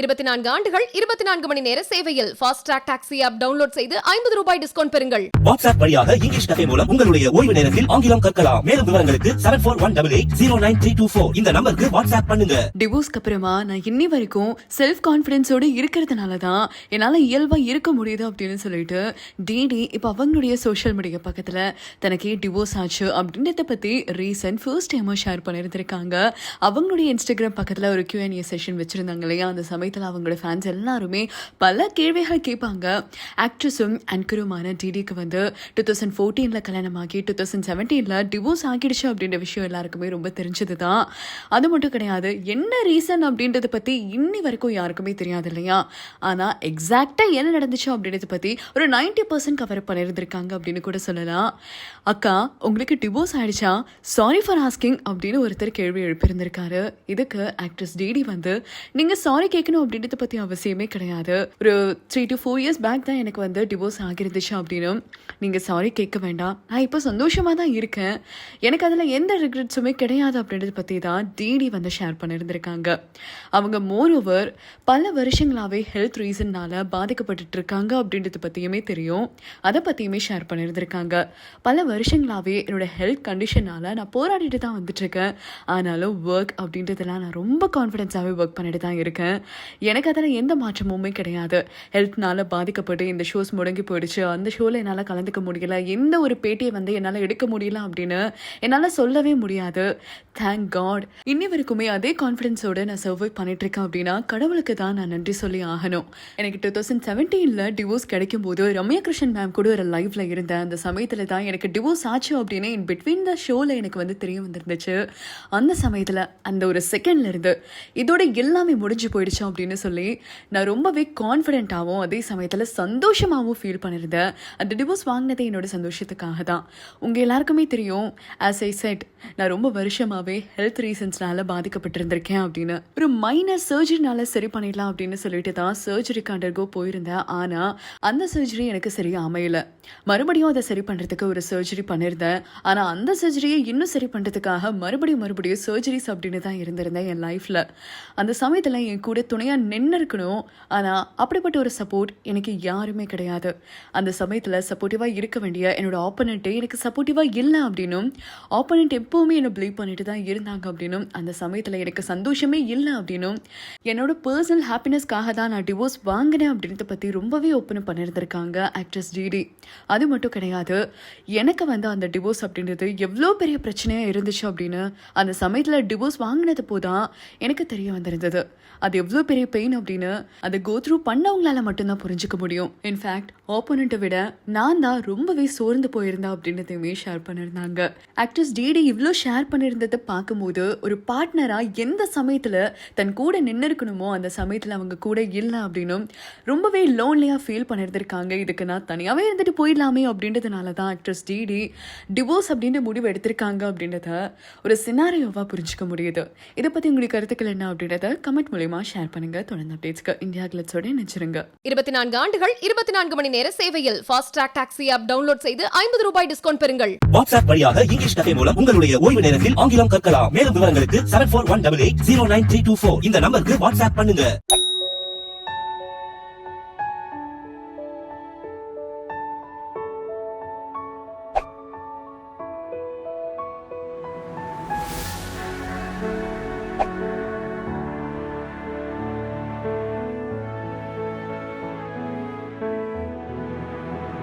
இருபத்தி நான்கு ஆண்டுகள் இருபத்தி நான்கு மணி நேர சேவையில் fast track taxi app download செய்து ஐம்பது ரூபாய் டிஸ்கவுண்ட் பெறுங்கள். வாட்ஸ்அப் வழியாக இங்கிலீஷ் கஃபே மூலம் உங்களுடைய ஓய்வு நேரத்தில் ஆங்கிலம் கற்கலாம். மேலும் விவரங்களுக்கு seven four one double eight zero nine three two four இந்த நம்பருக்கு வாட்ஸ்அப் பண்ணுங்க. டிவோர்ஸ்க்கு அப்புறமா நான் இன்னி வரைக்கும் செல்ஃப் கான்ஃபிடென்ஸோடு இருக்கிறதுனால தான் என்னால் இயல்பாக இருக்க முடியுது அப்படின்னு சொல்லிட்டு டிடி இப்போ அவங்களுடைய சோஷியல் மீடியா பக்கத்தில் தனக்கே டிவோர்ஸ் ஆச்சு அப்படின்றத பற்றி ரீசன்ட் ஃபர்ஸ்ட் டைமாக ஷேர் பண்ணியிருந்திருக்காங்க. அவங்களுடைய இன்ஸ்டாகிராம் பக்கத்தில் ஒரு Q&A செஷன் வச்சுருந்தாங்க இல்லையா? அந்த சமயத்தில் அவங்களோட ஃபேன்ஸ் எல்லாருமே பல கேள்விகள் கேட்பாங்க. ஆக்ட்ரஸும் ஆங்கருமான டிடிக்கு வந்து டூ தௌசண்ட் ஃபோர்டீனில் கல்யாணமாகி டூ தௌசண்ட் செவன்டீனில் டிவோர்ஸ் ஆகிடுச்சு அப்படின்ற விஷயம் எல்லாருக்குமே ரொம்ப தெரிஞ்சது தான் அது மட்டும் கிடையாது என்ன ரீசன் அப்படின்றத பற்றி இன்னி வரைக்கும் யாருக்குமே தெரியாது இல்லையா? ஆனால் எக்ஸாக்டாக என்ன நடந்துச்சு அப்படின்றத பற்றி ஒரு 90% பர்சன்ட் கவர் பண்ணியிருந்திருக்காங்க அப்படின்னு கூட சொல்லலாம். அக்கா உங்களுக்கு டிவோர்ஸ் ஆயிடுச்சா? சாரி ஃபார் ஆஸ்கிங் அப்படின்னு ஒருத்தர் கேள்வி எழுப்பியிருந்திருக்காரு. இதுக்கு ஆக்ட்ரஸ் டிடி வந்து நீங்கள் சாரி கேட்கணும் அப்படின்றத பற்றி அவசியமே கிடையாது. ஒரு three to four years back தான் எனக்கு வந்து டிவோர்ஸ் ஆகிருந்துச்சு அப்படின்னு. நீங்கள் சாரி கேட்க வேண்டாம். நான் இப்போ சந்தோஷமாக தான் இருக்கேன். எனக்கு அதில் எந்த ரிக்ரெட்ஸுமே கிடையாது அப்படின்றத பற்றி தான் டிடி வந்து ஷேர் பண்ணியிருந்திருக்காங்க அவங்க மோர் ஓவர் பல வருஷங்களாகவே ஹெல்த் ரீசன்னால் பாதிக்கப்பட்டுட்டு இருக்காங்க அப்படின்றத பற்றியுமே தெரியும். அதை பற்றியுமே ஷேர் பண்ணியிருந்திருக்காங்க பல வருஷங்களாகவே என்னோடய ஹெல்த் கண்டிஷனால் நான் போராடிட்டு தான் வந்துட்டுருக்கேன் ஆனாலும் ஒர்க் அப்படின்றதெல்லாம் நான் ரொம்ப கான்ஃபிடென்ஸாகவே ஒர்க் பண்ணிட்டு தான் இருக்கேன். எனக்கு அதில் எந்த மாற்றமுமே கிடையாது. ஹெல்த்னால பாதிக்கப்பட்டு இந்த ஷோஸ் முடங்கி போயிடுச்சு. அந்த ஷோவில் என்னால் கலந்துக்க முடியல. எந்த ஒரு பேட்டியை வந்து என்னால் எடுக்க முடியல அப்படின்னு என்னால் சொல்லவே முடியாது. தேங்க் காட் இன்னி வரைக்குமே அதே கான்ஃபிடென்ஸோடு நான் சர்வை பண்ணிட்டு இருக்கேன் அப்படின்னா கடவுளுக்கு தான் நான் நன்றி சொல்லி ஆகணும். எனக்கு டூ தௌசண்ட் செவன்டீனில் டிவோர்ஸ் கிடைக்கும் போது ரம்யா கிருஷ்ணன் மேம் கூட ஒரு லைஃப்பில் இருந்தேன். அந்த சமயத்தில் தான் எனக்கு டிவோர்ஸ் ஆச்சு அப்படின்னு இன் பிட்வீன் த ஷோவில் எனக்கு வந்து தெரிய வந்திருந்துச்சு. அந்த சமயத்தில் அந்த ஒரு செகண்ட்லேருந்து இதோட எல்லாமே முடிஞ்சு போயிடுச்சு. அப்படின்னு சொல்லி நான் ரொம்பவே கான்ஃபிடென்ட்டாகவும் அதே சமயத்தில் சந்தோஷமாகவும் ஃபீல் பண்ணியிருந்தேன் அந்த டிவோர்ஸ் வாங்கினதே என்னோட சந்தோஷத்துக்காக தான். உங்கள் எல்லாருக்குமே தெரியும் ஆஸ் ஐ செட் நான் ரொம்ப வருஷமாகவே ஹெல்த் ரீசன்ஸ்னால பாதிக்கப்பட்டிருந்திருக்கேன் அப்படின்னு. ஒரு மைனர் சர்ஜரினால சரி பண்ணிடலாம் அப்படின்னு சொல்லிட்டு தான் சர்ஜரிக்கு அண்டர்கோ போயிருந்தேன். ஆனால் அந்த சர்ஜரி எனக்கு சரியா அமையல. மறுபடியும் அதை சரி பண்ணுறதுக்கு ஒரு சர்ஜரி பண்ணியிருந்தேன் ஆனால் அந்த சர்ஜரியை இன்னும் சரி பண்ணுறதுக்காக மறுபடியும் மறுபடியும் சர்ஜரிஸ் அப்படின்னு தான் இருந்திருந்தேன் என் லைஃப்பில் அந்த சமயத்தில் என் கூட துணையாக நின்று இருக்கணும் ஆனால் அப்படிப்பட்ட ஒரு சப்போர்ட் எனக்கு யாருமே கிடையாது. அந்த சமயத்தில் சப்போர்ட்டிவாக இருக்க வேண்டிய என்னோட ஆப்போனண்ட்டே எனக்கு சப்போர்ட்டிவாக இல்லை அப்படின்னும் ஆப்போனண்ட் எப்போவுமே என்னை பிளீவ் பண்ணிட்டு தான் இருந்தாங்க அப்படின்னும் அந்த சமயத்தில் எனக்கு சந்தோஷமே இல்லை அப்படின்னும் என்னோட பர்சனல் ஹாப்பினஸ்க்காக தான் நான் டிவோர்ஸ் வாங்கினேன் அப்படின்றத பற்றி ரொம்பவே ஓப்பன் பண்ணியிருந்திருக்காங்க ஆக்ட்ரஸ் டிடி அது மட்டும் கிடையாது எனக்கு வந்து அந்த டிவோர்ஸ் அப்படின்றது எவ்வளோ பெரிய பிரச்சனையாக இருந்துச்சு அப்படின்னு அந்த சமயத்தில் டிவோர்ஸ் வாங்கினது போதான் எனக்கு தெரிய வந்திருந்தது. அது எவ்வளோ பெரிய பெயின் அப்படின்னு அதை கோ த்ரூ பண்ணவங்களால மட்டும்தான் புரிஞ்சுக்க முடியும். இன்ஃபேக்ட் ஆப்போனண்ட்டை விட நான் தான் ரொம்பவே சோர்ந்து போயிருந்தேன் அப்படின்றதையுமே ஷேர் பண்ணியிருந்தாங்க ஆக்ட்ரஸ் டிடி இவ்வளோ ஷேர் பண்ணியிருந்ததை பார்க்கும்போது ஒரு பார்ட்னராக எந்த சமயத்தில் தன் கூட நின்று இருக்கணுமோ அந்த சமயத்தில் அவங்க கூட இல்லை அப்படின்னும் ரொம்பவே லோன்லியாக ஃபீல் பண்ணியிருந்திருக்காங்க இதுக்கு நான் தனியாகவே இருந்துட்டு போயிடலாமே அப்படின்றதுனால தான் ஆக்ட்ரஸ் டிடி டிவோர்ஸ் அப்படின்ற முடிவு எடுத்திருக்காங்க அப்படின்றத ஒரு சினாரியோவாக புரிஞ்சுக்க முடியுது. இதை பற்றி உங்களுக்கு கருத்துக்கள் என்ன அப்படின்றத கமெண்ட் மூலியமாக ஷேர் பண்ணுங்கள் பண்ணுங்க தொடர்ந்து அப்டேட்ஸ்க்கு இந்தியா கிளட்ஸோட நினைச்சிருங்க இருபத்தி நான்கு ஆண்டுகள் இருபத்தி நான்கு மணி நேர சேவையில் fast track taxi app download செய்து ஐம்பது ரூபாய் டிஸ்கவுண்ட் பெறுங்கள். வாட்ஸ்அப் வழியாக இங்கிலீஷ் கதை மூலம் உங்களுடைய ஓய்வு நேரத்தில் ஆங்கிலம் கற்கலாம். மேலும் விவரங்களுக்கு seven four one double eight zero nine three two four இந்த நம்பருக்கு வாட்ஸ்அப் பண்ணுங்க.